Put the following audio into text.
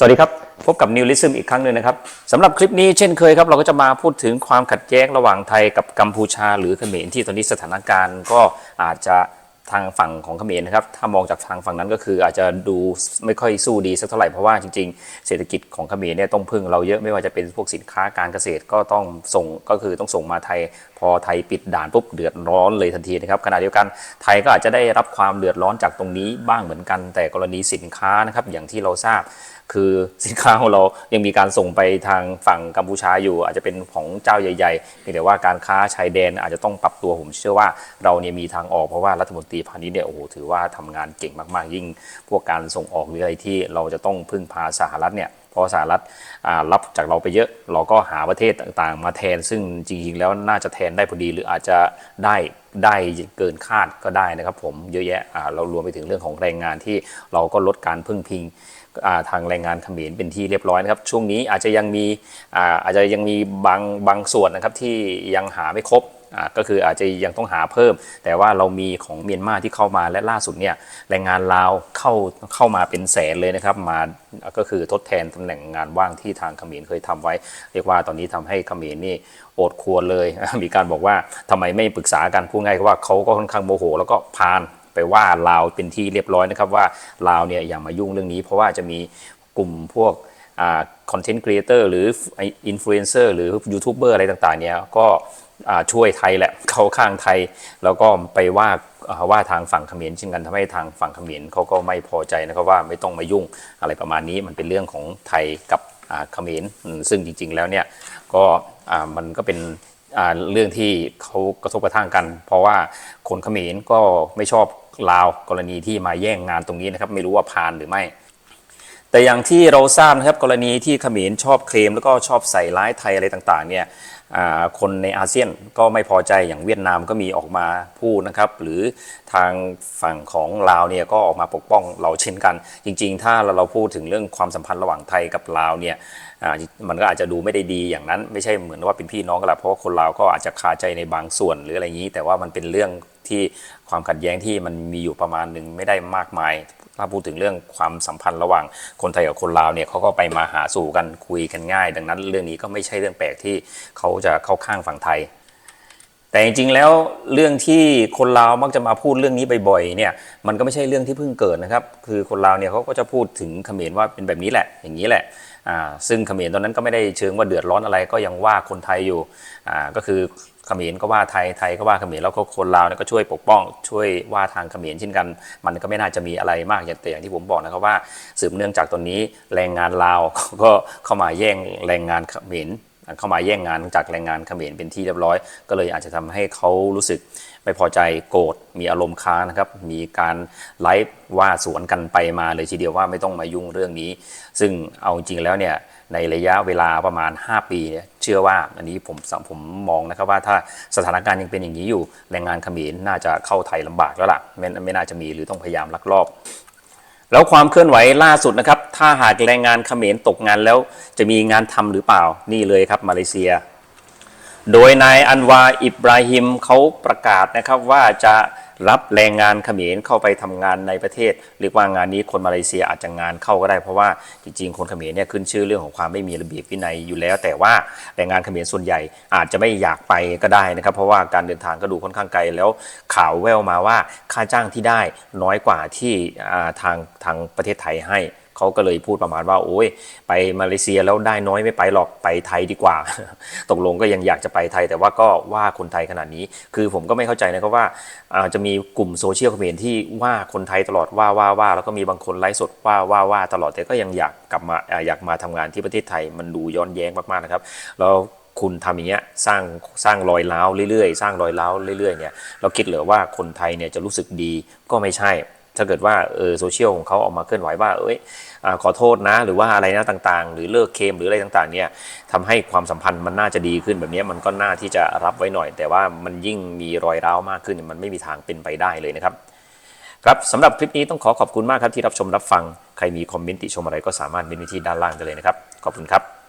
สวัสดีครับ พบกับนิวลิซึมอีกครั้งหนึ่งนะครับสำหรับคลิปนี้เช่นเคยครับ เราก็จะมาพูดถึงความขัดแย้งระหว่างไทยกับกัมพูชา หรือเขมรที่ตอนนี้สถานการณ์ก็อาจจะ ทางฝั่งของเขมรนะครับ ถ้ามองจากทางฝั่งนั้นก็คืออาจจะดูไม่ค่อยสู้ดีสักเท่าไหร่ เพราะว่าจริงๆ เศรษฐกิจของเขมรเนี่ยต้องพึ่งเราเยอะไม่ว่าจะเป็นพวกสินค้าการเกษตรก็ต้องส่งก็คือต้องส่งมาไทย พอไทยปิดด่านปุ๊บเดือดร้อนเลยทันทีนะครับขณะเดียวกันไทยก็อาจจะได้รับความเดือดร้อนจากตรงนี้บ้างเหมือนกัน แต่กรณีสินค้านะครับอย่างที่เราทราบคือสินค้าของเรายังมีการส่งไปทางฝั่งกัมพูชาอยู่ อาจจะเป็นของเจ้าใหญ่ๆเพียงแต่ว่าการค้าชายแดนอาจจะต้องปรับตัวผมเชื่อว่าเราเนี่ยมีทางออกเพราะว่ารัฐมนตรีพาณิชย์เนี่ยโอ้โหถือว่าทำงานเก่งมากๆ ยิ่งพวกการส่งออกหรืออะไรที่เราจะต้องพึ่งพาสหรัฐเนี่ยเพราะสหรัฐรับจากเราไปเยอะเราก็หาประเทศต่างๆ มาแทน ซึ่งจริงๆแล้วน่าจะแทนได้พอดี หรืออาจจะได้ได้เกินคาดก็ได้นะครับ ผมเยอะแยะเรารวมไปถึงเรื่องของแรงงานที่เราก็ลดการพึ่งพิงทางแรงงานเขมรเป็นที่เรียบร้อยนะครับ ช่วงนี้อาจจะยังมีอาจจะยังมีบางบางส่วนนะครับที่ยังหาไม่ครบ ก็คืออาจจะยังต้องหาเพิ่ม แต่ว่าเรามีของเมียนมาที่เข้ามาและล่าสุดเนี่ยแรงงานลาวเข้าเข้ามาเป็นแสนเลยนะครับมาก็คือทดแทนตำแหน่งงานว่างที่ทางเขมรเคยทำไว้ เรียกว่าตอนนี้ทำให้เขมรนี่โอดครวรเลย มีการบอกว่าทำไมไม่ปรึกษากันพูดง่ายว่าเขาก็ค่อนข้างโมโห แล้วก็พานไปว่าลาวเป็นที่เรียบร้อยนะครับว่าลาวเนี่ยอย่ามายุ่งเรื่องนี้ เพราะว่าจะมีกลุ่มพวกคอนเทนต์ครีเอเตอร์หรืออินฟลูเอนเซอร์หรือยูทูบเบอร์อะไรต่างๆเนี่ยก็ ช่วยไทยแหละเข้าข้างไทย แล้วก็ไปว่าว่าทางฝั่งเขมรเช่นกันทำให้ทางฝั่งเขมรเขาก็ไม่พอใจนะครับว่าไม่ต้องมายุ่งอะไรประมาณนี้มันเป็นเรื่องของไทยกับเขมรซึ่งจริง ๆ แล้วเนี่ยก็มันก็เป็นเรื่องที่เขากระทบกระทั่งกัน เพราะว่าคนเขมรก็ไม่ชอบลาวกรณีที่มาแย่งงานตรงนี้นะครับ ไม่รู้ว่าพานหรือไม่ แต่อย่างที่เราทราบนะครับกรณีที่เขมรชอบเคลมแล้วก็ชอบใส่ร้ายไทยอะไรต่างๆเนี่ย คนในอาเซียนก็ไม่พอใจอย่างเวียดนามก็มีออกมาพูดนะครับ หรือทางฝั่งของลาวเนี่ยก็ออกมาปกป้องเราเช่นกัน จริง ๆ ถ้าเราเราพูดถึงเรื่องความสัมพันธ์ระหว่างไทยกับลาวเนี่ยมันก็อาจจะดูไม่ได้ดีอย่างนั้น ไม่ใช่เหมือนว่าเป็นพี่น้องกันละเพราะว่าคนลาวก็อาจจะคาใจในบางส่วนหรืออะไรอย่างนี้ แต่ว่ามันเป็นเรื่องที่ความขัดแย้งที่มันมีอยู่ประมาณหนึ่งไม่ได้มากมาย ถ้าพูดถึงเรื่องความสัมพันธ์ระหว่างคนไทยกับคนลาวเนี่ยเขาก็ไปมาหาสู่กันคุยกันง่าย ดังนั้นเรื่องนี้ก็ไม่ใช่เรื่องแปลกที่เขาจะเข้าข้างฝั่งไทย แต่จริงๆแล้วเรื่องที่คนลาวมักจะมาพูดเรื่องนี้บ่อยๆเนี่ยมันก็ไม่ใช่เรื่องที่เพิ่งเกิดนะครับ คือคนลาวเนี่ยเขาก็จะพูดถึงเขมรว่าเป็นแบบนี้แหละ อย่างนี้แหละซึ่งเขมรตอนนั้นก็ไม่ได้เชิงว่าเดือดร้อนอะไรก็ยังว่าคนไทยอยู่ก็คือเขมรก็ว่าไทยไทยก็ว่าเขมรแล้วก็คนลาวเนี่ยก็ช่วยปกป้อง ช่วยว่าทางเขมรเช่นกัน มันก็ไม่น่าจะมีอะไรมากอย่างแต่อย่างที่ผมบอกนะครับว่า สืบเนื่องจากตอนนี้แรงงานลาวก็เข้ามาแย่งแรงงานเขมร เข้ามาแย่งงานจากแรงงานเขมรเป็นที่เรียบร้อย ก็เลยอาจจะทำให้เขารู้สึกไม่พอใจโกรธมีอารมณ์ค้างนะครับมีการไลฟ์ว่าสวนกันไปมาเลยทีเดียวว่าไม่ต้องมายุ่งเรื่องนี้ ซึ่งเอาจริงแล้วเนี่ยในระยะเวลาประมาณ 5 ปีเนี่ยเชื่อว่าอันนี้ผมผมมองนะครับว่าถ้าสถานการณ์ยังเป็นอย่างนี้อยู่แรงงานเขมรน่าจะเข้าไทยลำบากแล้วล่ะไม่ไม่น่าจะมีหรือต้องพยายามลักลอบ แล้วความเคลื่อนไหวล่าสุดนะครับ ถ้าหากแรงงานเขมรตกงานแล้วจะมีงานทำหรือเปล่า นี่เลยครับมาเลเซีย โดยนายอันวาอิบราฮิมเขาประกาศนะครับว่าจะ รับแรงงานเขมรเข้าไปทำงานในประเทศ เรียกว่างานนี้คนมาเลเซียอาจจะงานเข้าก็ได้เพราะว่าจริงๆ คนเขมรเนี่ยขึ้นชื่อเรื่องของความไม่มีระเบียบวินัยอยู่แล้ว แต่ว่าแรงงานเขมรส่วนใหญ่อาจจะไม่อยากไปก็ได้นะครับ เพราะว่าการเดินทางก็ดูค่อนข้างไกลแล้วข่าวแววมาว่าค่าจ้างที่ได้น้อยกว่าที่ทางทางประเทศไทยให้ เขาก็เลยพูดประมาณว่าโอ้ยไปมาเลเซียแล้วได้น้อยไม่ไปหรอกไปไทยดีกว่า ตกลงก็ยังอยากจะไปไทย แต่ว่าก็ว่าคนไทยขนาดนี้ คือผมก็ไม่เข้าใจนะครับว่าจะมีกลุ่มโซเชียลเขมรที่ว่าคนไทยตลอดว่าว่าว่าแล้วก็มีบางคนไลฟ์สดว่าว่าว่าตลอดแต่ก็ยังอยากกลับมาอยากมาทำงานที่ประเทศไทยมันดูย้อนแย้งมากๆนะครับแล้วคุณทำอย่างเงี้ยสร้างสร้างรอยร้าวเรื่อยๆ สร้างรอยร้าวเรื่อยๆเนี่ยเราคิดเหรือว่าคนไทยเนี่ยจะรู้สึกดีก็ไม่ใช่ ถ้าเกิดว่าเออโซเชียลของเขาออกมาเคลื่อนไหวว่า เอ้ยอขอโทษนะ หรือว่าอะไรนะต่างๆ หรือเลิกเคมหรืออะไรต่างๆเนี่ยทำให้ความสัมพันธ์มันน่าจะดีขึ้นแบบนี้มันก็น่าที่จะรับไว้หน่อย แต่ว่ามันยิ่งมีรอยร้าวมากขึ้นมันไม่มีทางเป็นไปได้เลยนะครับครับสำหรับคลิปนี้ต้องขอขอบคุณมากครับที่รับชมรับฟัง ใครมีคอมเมนต์ติชมอะไรก็สามารถเมนไว้ที่ด้านล่างได้เลยนะครับ ขอบคุณครับ